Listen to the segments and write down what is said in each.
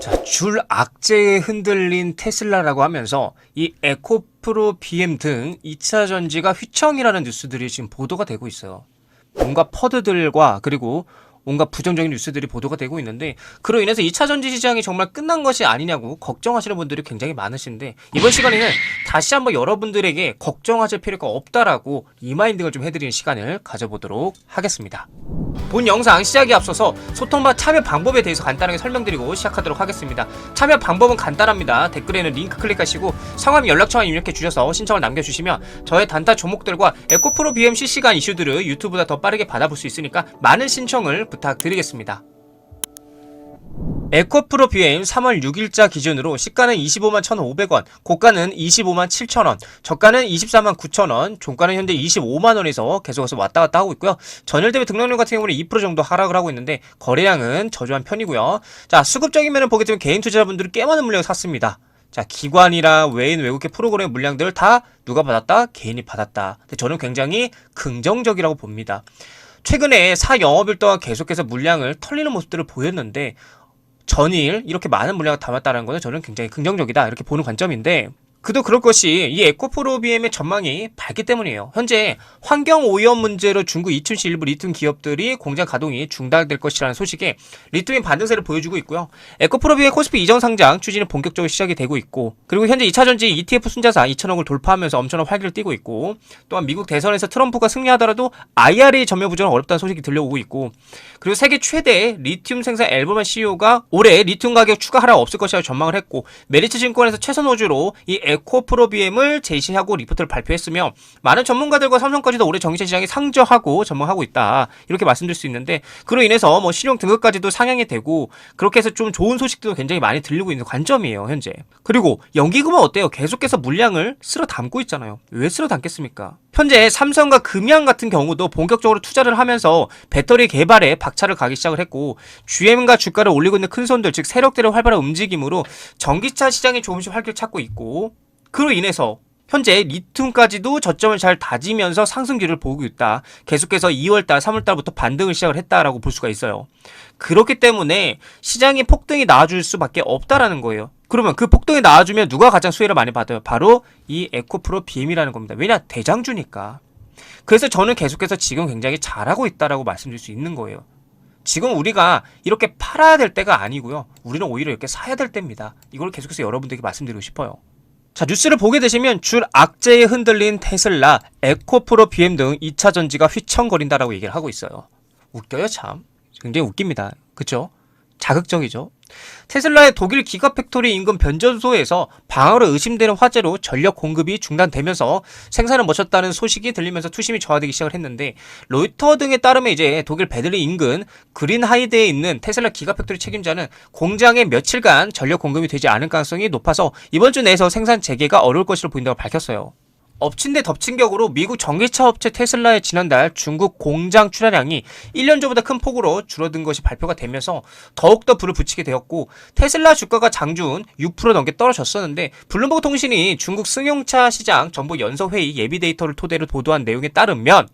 자, 줄 악재에 흔들린 테슬라라고 하면서 이 에코프로 BM 등 2차 전지가 휘청이라는 뉴스들이 지금 보도가 되고 있어요. 뭔가 퍼드들과 그리고 온갖 부정적인 뉴스들이 보도가 되고 있는데 그로 인해서 2차 전지 시장이 정말 끝난 것이 아니냐고 걱정하시는 분들이 굉장히 많으신데 이번 시간에는 다시 한번 여러분들에게 걱정하실 필요가 없다라고 리마인딩을 좀 해드리는 시간을 가져보도록 하겠습니다. 본 영상 시작에 앞서서 소통과 참여 방법에 대해서 간단하게 설명드리고 시작하도록 하겠습니다. 참여 방법은 간단합니다. 댓글에는 링크 클릭하시고 성함 연락처만 입력해 주셔서 신청을 남겨주시면 저의 단타 종목들과 에코프로 BM 실시간 이슈들을 유튜브보다 더 빠르게 받아볼 수 있으니까 많은 신청을 부탁드리겠습니다. 에코프로 BM 3월 6일자 기준으로 시가는 25만 1,500원, 고가는 25만 7,000원, 저가는 24만 9,000원, 종가는 현재 25만 원에서 계속해서 왔다 갔다 하고 있고요. 전일 대비 등락률 같은 경우는 2% 정도 하락을 하고 있는데 거래량은 저조한 편이고요. 자, 수급적인 면을 보게 되면 개인 투자자분들이 꽤 많은 물량을 샀습니다. 자, 기관이랑 외인 외국계 프로그램 물량들 다 누가 받았다? 개인이 받았다. 근데 저는 굉장히 긍정적이라고 봅니다. 최근에 사 영업일 동안 계속해서 물량을 털리는 모습들을 보였는데 전일 이렇게 많은 물량을 담았다는 것은 저는 굉장히 긍정적이다. 이렇게 보는 관점인데 그도 그럴 것이 이 에코프로 BM의 전망이 밝기 때문이에요. 현재 환경 오염 문제로 중국 이춘시 일부 리튬 기업들이 공장 가동이 중단될 것이라는 소식에 리튬이 반등세를 보여주고 있고요. 에코프로 BM 코스피 이전 상장 추진은 본격적으로 시작이 되고 있고 그리고 현재 2차전지 ETF 순자사 2천억을 돌파하면서 엄청난 활기를 띠고 있고 또한 미국 대선에서 트럼프가 승리하더라도 IRA 전면 부정은 어렵다는 소식이 들려오고 있고 그리고 세계 최대 리튬 생산 앨범의 CEO가 올해 리튬 가격 추가 하락 없을 것이라고 전망을 했고 메리츠 증권에서 최선 호주로 이 에코프로 BM을 제시하고 리포트를 발표했으며 많은 전문가들과 삼성까지도 올해 전기차 시장이 상저하고 전망하고 있다. 이렇게 말씀드릴 수 있는데 그로 인해서 뭐 신용 등급까지도 상향이 되고 그렇게 해서 좀 좋은 소식도 굉장히 많이 들리고 있는 관점이에요 현재. 그리고 연기금은 어때요? 계속해서 물량을 쓸어 담고 있잖아요. 왜 쓸어 담겠습니까? 현재 삼성과 금양 같은 경우도 본격적으로 투자를 하면서 배터리 개발에 박차를 가기 시작을 했고 GM과 주가를 올리고 있는 큰 손들 즉 세력들의 활발한 움직임으로 전기차 시장이 조금씩 활기를 찾고 있고 그로 인해서 현재 리튬까지도 저점을 잘 다지면서 상승기를 보고 있다. 계속해서 2월달, 3월달부터 반등을 시작을 했다라고 볼 수가 있어요. 그렇기 때문에 시장의 폭등이 나와줄 수밖에 없다라는 거예요. 그러면 그 폭등이 나와주면 누가 가장 수혜를 많이 받아요? 바로 이 에코프로 BM이라는 겁니다. 왜냐? 대장주니까. 그래서 저는 계속해서 지금 굉장히 잘하고 있다라고 말씀드릴 수 있는 거예요. 지금 우리가 이렇게 팔아야 될 때가 아니고요. 우리는 오히려 이렇게 사야 될 때입니다. 이걸 계속해서 여러분들에게 말씀드리고 싶어요. 자, 뉴스를 보게 되시면 줄 악재에 흔들린 테슬라, 에코프로 BM 등 2차 전지가 휘청거린다라고 얘기를 하고 있어요. 웃겨요, 참. 굉장히 웃깁니다. 그쵸? 자극적이죠. 테슬라의 독일 기가 팩토리 인근 변전소에서 방화로 의심되는 화재로 전력 공급이 중단되면서 생산을 멈췄다는 소식이 들리면서 투심이 저하되기 시작을 했는데 로이터 등에 따르면 이제 독일 베들리 인근 그린하이드에 있는 테슬라 기가 팩토리 책임자는 공장에 며칠간 전력 공급이 되지 않을 가능성이 높아서 이번 주 내에서 생산 재개가 어려울 것으로 보인다고 밝혔어요. 엎친 데 덮친 격으로 미국 전기차 업체 테슬라의 지난달 중국 공장 출하량이 1년 전보다 큰 폭으로 줄어든 것이 발표가 되면서 더욱더 불을 붙이게 되었고 테슬라 주가가 장중 6% 넘게 떨어졌었는데 블룸버그 통신이 중국 승용차 시장 정부 연서회의 예비 데이터를 토대로 보도한 내용에 따르면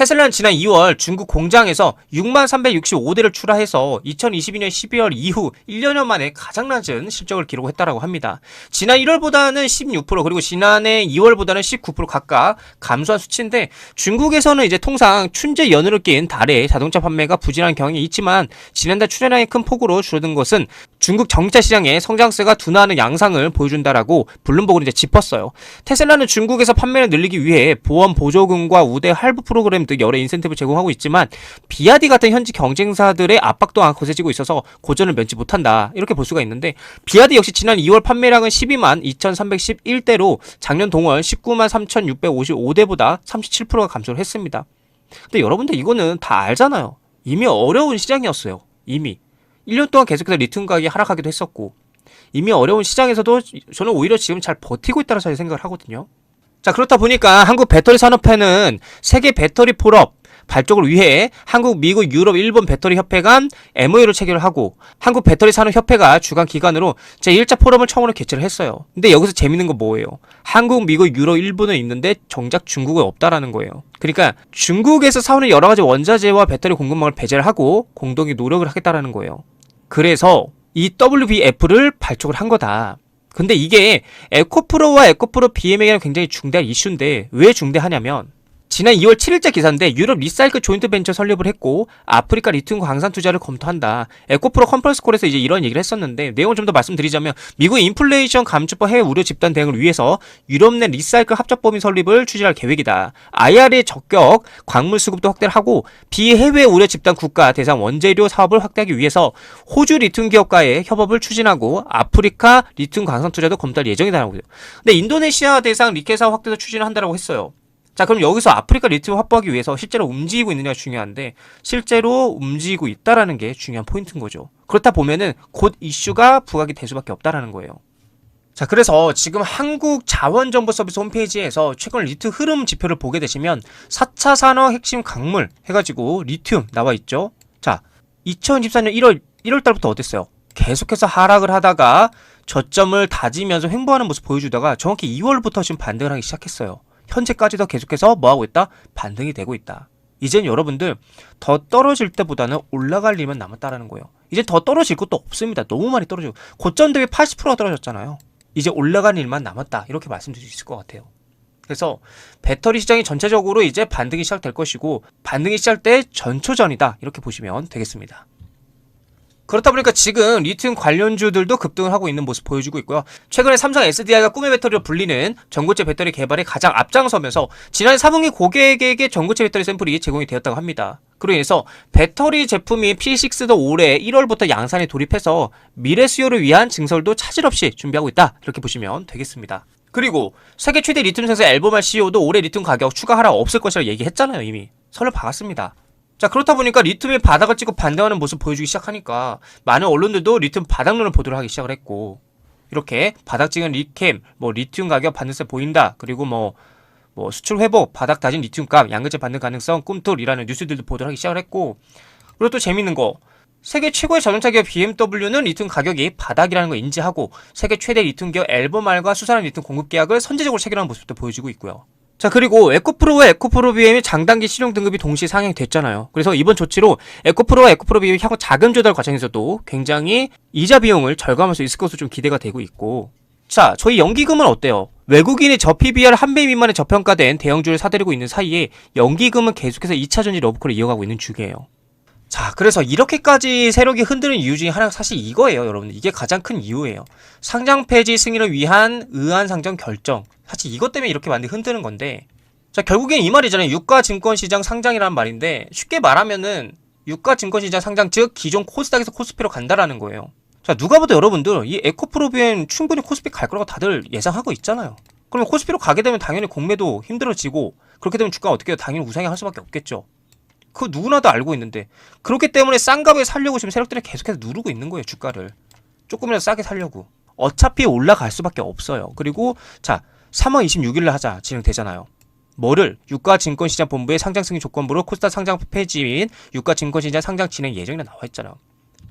테슬라는 지난 2월 중국 공장에서 6만 365대를 출하해서 2022년 12월 이후 1년여 만에 가장 낮은 실적을 기록했다라고 합니다. 지난 1월보다는 16% 그리고 지난해 2월보다는 19% 각각 감소한 수치인데 중국에서는 이제 통상 춘제 연휴를 낀 달에 자동차 판매가 부진한 경향이 있지만 지난달 출하량이 큰 폭으로 줄어든 것은 중국 전기차 시장의 성장세가 둔화하는 양상을 보여준다라고 블룸버그는 이제 짚었어요. 테슬라는 중국에서 판매를 늘리기 위해 보험 보조금과 우대 할부 프로그램 등 여러 인센티브를 제공하고 있지만 비아디 같은 현지 경쟁사들의 압박 또한 거세지고 있어서 고전을 면치 못한다 이렇게 볼 수가 있는데 비아디 역시 지난 2월 판매량은 12만 2,311대로 작년 동월 19만 3,655대보다 37%가 감소를 했습니다. 근데 여러분들 이거는 다 알잖아요. 이미 어려운 시장이었어요. 이미 1년 동안 계속해서 리튬 가격이 하락하기도 했었고 이미 어려운 시장에서도 저는 오히려 지금 잘 버티고 있다고 저는 생각을 하거든요. 자 그렇다 보니까 한국 배터리 산업회는 세계 배터리 폴업 발족을 위해 한국, 미국, 유럽, 일본 배터리 협회 간 MOU를 체결을 하고 한국 배터리 산업 협회가 주관 기관으로 제1차 포럼을 처음으로 개최를 했어요. 근데 여기서 재밌는 건 뭐예요? 한국, 미국, 유럽, 일본은 있는데 정작 중국은 없다라는 거예요. 그러니까 중국에서 사오는 여러 가지 원자재와 배터리 공급망을 배제를 하고 공동의 노력을 하겠다라는 거예요. 그래서 이 WBF를 발족을 한 거다. 근데 이게 에코프로와 에코프로 BM에게는 굉장히 중대한 이슈인데 왜 중대하냐면 지난 2월 7일자 기사인데 유럽 리사이클 조인트 벤처 설립을 했고 아프리카 리튬 광산 투자를 검토한다. 에코프로 컨퍼런스 콜에서 이제 이런 얘기를 했었는데 내용을 좀 더 말씀드리자면 미국 인플레이션 감축법 해외 우려 집단 대응을 위해서 유럽 내 리사이클 합작법인 설립을 추진할 계획이다. IR의 적격 광물 수급도 확대를 하고 비해외 우려 집단 국가 대상 원재료 사업을 확대하기 위해서 호주 리튬 기업과의 협업을 추진하고 아프리카 리튬 광산 투자도 검토할 예정이다라고 해요. 근데 인도네시아 대상 리케 사업 확대도 추진을 한다라고 했어요. 자, 그럼 여기서 아프리카 리튬 확보하기 위해서 실제로 움직이고 있느냐가 중요한데 실제로 움직이고 있다라는 게 중요한 포인트인 거죠. 그렇다 보면은 곧 이슈가 부각이 될 수밖에 없다라는 거예요. 자, 그래서 지금 한국 자원정보 서비스 홈페이지에서 최근 리튬 흐름 지표를 보게 되시면 4차 산업 핵심 강물 해가지고 리튬 나와 있죠. 자, 2024년 1월 1월 달부터 어땠어요? 계속해서 하락을 하다가 저점을 다지면서 횡보하는 모습 보여주다가 정확히 2월부터 지금 반등을 하기 시작했어요. 현재까지도 계속해서 뭐하고 있다? 반등이 되고 있다. 이젠 여러분들 더 떨어질 때보다는 올라갈 일만 남았다라는 거예요. 이제 더 떨어질 것도 없습니다. 너무 많이 떨어지고 고점 대비 80%가 떨어졌잖아요. 이제 올라갈 일만 남았다. 이렇게 말씀드릴 수 있을 것 같아요. 그래서 배터리 시장이 전체적으로 이제 반등이 시작될 것이고 반등이 시작할 때 전초전이다. 이렇게 보시면 되겠습니다. 그렇다 보니까 지금 리튬 관련주들도 급등을 하고 있는 모습 보여주고 있고요. 최근에 삼성 SDI가 꿈의 배터리로 불리는 전고체 배터리 개발에 가장 앞장서면서 지난 4분기 고객에게 전고체 배터리 샘플이 제공이 되었다고 합니다. 그로 인해서 배터리 제품인 P6도 올해 1월부터 양산에 돌입해서 미래 수요를 위한 증설도 차질 없이 준비하고 있다. 이렇게 보시면 되겠습니다. 그리고 세계 최대 리튬 생산 앨범알 CEO도 올해 리튬 가격 추가 하락 없을 것이라 얘기했잖아요, 이미. 선을 박았습니다. 자 그렇다 보니까 리튬이 바닥을 찍고 반등하는 모습 보여주기 시작하니까 많은 언론들도 리튬 바닥론을 보도록 하기 시작을 했고 이렇게 바닥 찍은 리캠 뭐 리튬 가격 반등세 보인다 그리고 뭐 뭐 수출 회복 바닥 다진 리튬 값 양극재 반등 가능성 꿈틀이라는 뉴스들도 보도를 하기 시작을 했고 그리고 또 재밌는 거 세계 최고의 자동차 기업 BMW는 리튬 가격이 바닥이라는 걸 인지하고 세계 최대 리튬 기업 앨범알과 수산화 리튬 공급 계약을 선제적으로 체결하는 모습도 보여주고 있고요. 자 그리고 에코프로와 에코프로 BM의 장단기 실용 등급이 동시에 상향이 됐잖아요. 그래서 이번 조치로 에코프로와 에코프로 BM의 향후 자금 조달 과정에서도 굉장히 이자 비용을 절감할 수 있을 것으로 좀 기대가 되고 있고 자 저희 연기금은 어때요? 외국인이 저 PBR 한 배 미만의 저평가된 대형주를 사들이고 있는 사이에 연기금은 계속해서 2차 전지 러브콜을 이어가고 있는 중이에요. 자, 그래서 이렇게까지 세력이 흔드는 이유 중에 하나가 사실 이거예요, 여러분. 이게 가장 큰 이유예요. 상장 폐지 승인을 위한 의안 상정 결정. 사실 이것 때문에 이렇게 많이 흔드는 건데. 자, 결국엔 이 말이잖아요. 유가 증권 시장 상장이라는 말인데 쉽게 말하면은 유가 증권 시장 상장 즉 기존 코스닥에서 코스피로 간다라는 거예요. 자, 누가 봐도 여러분들 이 에코프로비엔 충분히 코스피 갈 거라고 다들 예상하고 있잖아요. 그러면 코스피로 가게 되면 당연히 공매도 힘들어지고 그렇게 되면 주가가 어떻게 해요? 당연히 우상이 할 수밖에 없겠죠. 그거 누구나도 알고 있는데 그렇기 때문에 싼 값에 살려고 지금 세력들이 계속해서 누르고 있는 거예요 주가를. 조금이라도 싸게 살려고. 어차피 올라갈 수밖에 없어요. 그리고 자 3월 26일날 하자 진행되잖아요. 뭐를? 유가증권시장본부의 상장 승인 조건부로 코스닥 상장 폐지인 유가증권시장 상장 진행 예정이라 나와 있잖아요.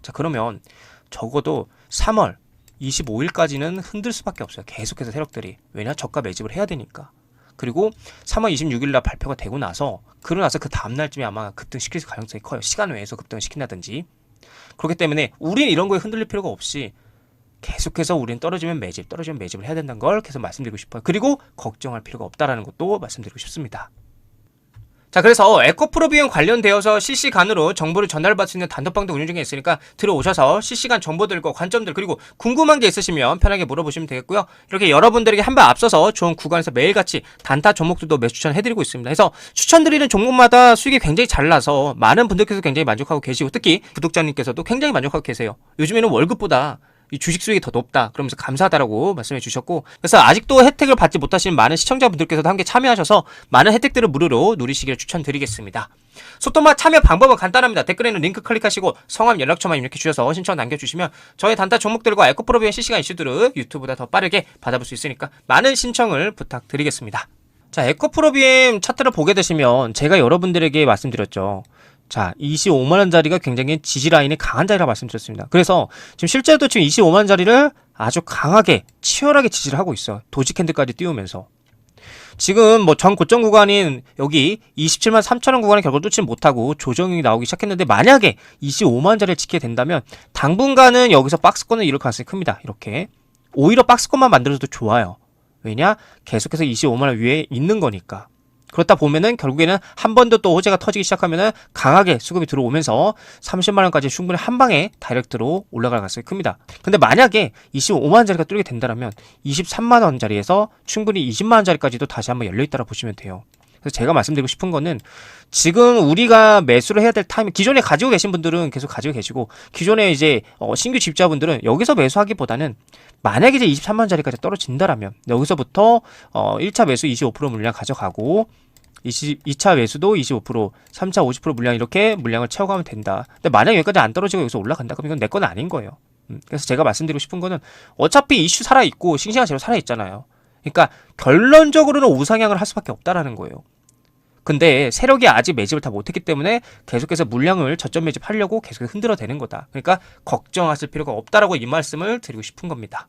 자 그러면 적어도 3월 25일까지는 흔들 수밖에 없어요. 계속해서 세력들이. 왜냐? 저가 매집을 해야 되니까 그리고 3월 26일 날 발표가 되고 나서 그러고 나서 그 다음 날쯤에 아마 급등시킬 가능성이 커요. 시간 외에서 급등을 시킨다든지. 그렇기 때문에 우리는 이런 거에 흔들릴 필요가 없이 계속해서 우리는 떨어지면 매집, 떨어지면 매집을 해야 된다는 걸 계속 말씀드리고 싶어요. 그리고 걱정할 필요가 없다라는 것도 말씀드리고 싶습니다. 자, 그래서 에코프로 비용 관련되어서 실시간으로 정보를 전달받을 수 있는 단톡방도 운영 중에 있으니까 들어오셔서 실시간 정보들과 관점들 그리고 궁금한 게 있으시면 편하게 물어보시면 되겠고요. 이렇게 여러분들에게 한 발 앞서서 좋은 구간에서 매일같이 단타 종목들도 매수 추천해드리고 있습니다. 그래서 추천드리는 종목마다 수익이 굉장히 잘 나서 많은 분들께서 굉장히 만족하고 계시고 특히 구독자님께서도 굉장히 만족하고 계세요. 요즘에는 월급보다 이 주식 수익이 더 높다. 그러면서 감사하다라고 말씀해 주셨고 그래서 아직도 혜택을 받지 못하시는 많은 시청자분들께서도 함께 참여하셔서 많은 혜택들을 무료로 누리시기를 추천드리겠습니다. 소통마 참여 방법은 간단합니다. 댓글에는 링크 클릭하시고 성함 연락처만 이렇게 주셔서 신청 남겨주시면 저희 단타 종목들과 에코프로비의 실시간 이슈들을 유튜브보다 더 빠르게 받아볼 수 있으니까 많은 신청을 부탁드리겠습니다. 자, 에코프로비엠 차트를 보게 되시면 제가 여러분들에게 말씀드렸죠. 자, 25만 원짜리가 굉장히 지지 라인이 강한 자리라 말씀드렸습니다. 그래서 지금 실제로도 지금 25만 원짜리를 아주 강하게, 치열하게 지지를 하고 있어요. 도지 캔들까지 띄우면서. 지금 뭐 전 고점 구간인 여기 27만 3천 원 구간을 결국 뚫지 못하고 조정이 나오기 시작했는데 만약에 25만 원짜리를 지게 된다면 당분간은 여기서 박스권을 이룰 가능성이 큽니다. 이렇게 오히려 박스권만 만들어도 좋아요. 왜냐? 계속해서 25만 원 위에 있는 거니까. 그렇다 보면은 결국에는 한 번 더 또 호재가 터지기 시작하면은 강하게 수급이 들어오면서 30만 원까지 충분히 한 방에 다이렉트로 올라갈 가능성이 큽니다. 근데 만약에 25만 원짜리가 뚫게 된다면 23만 원짜리에서 충분히 20만 원짜리까지도 다시 한번 열려 있다고 보시면 돼요. 그래서 제가 말씀드리고 싶은 거는 지금 우리가 매수를 해야 될 타이밍 기존에 가지고 계신 분들은 계속 가지고 계시고 기존에 이제 어, 신규 집자분들은 여기서 매수하기보다는 만약에 이제 23만 원짜리까지 떨어진다라면 여기서부터 어 1차 매수 25% 물량 가져가고 20, 2차 매수도 25%, 3차 50% 물량 이렇게 물량을 채워가면 된다. 근데 만약 여기까지 안 떨어지고 여기서 올라간다 그러면 이건 내 건 아닌 거예요. 음, 그래서 제가 말씀드리고 싶은 거는 어차피 이슈 살아 있고 싱싱한 재료 살아 있잖아요. 그러니까 결론적으로는 우상향을 할 수밖에 없다라는 거예요. 근데 세력이 아직 매집을 다 못했기 때문에 계속해서 물량을 저점 매집하려고 계속 흔들어대는 거다. 그러니까 걱정하실 필요가 없다라고 이 말씀을 드리고 싶은 겁니다.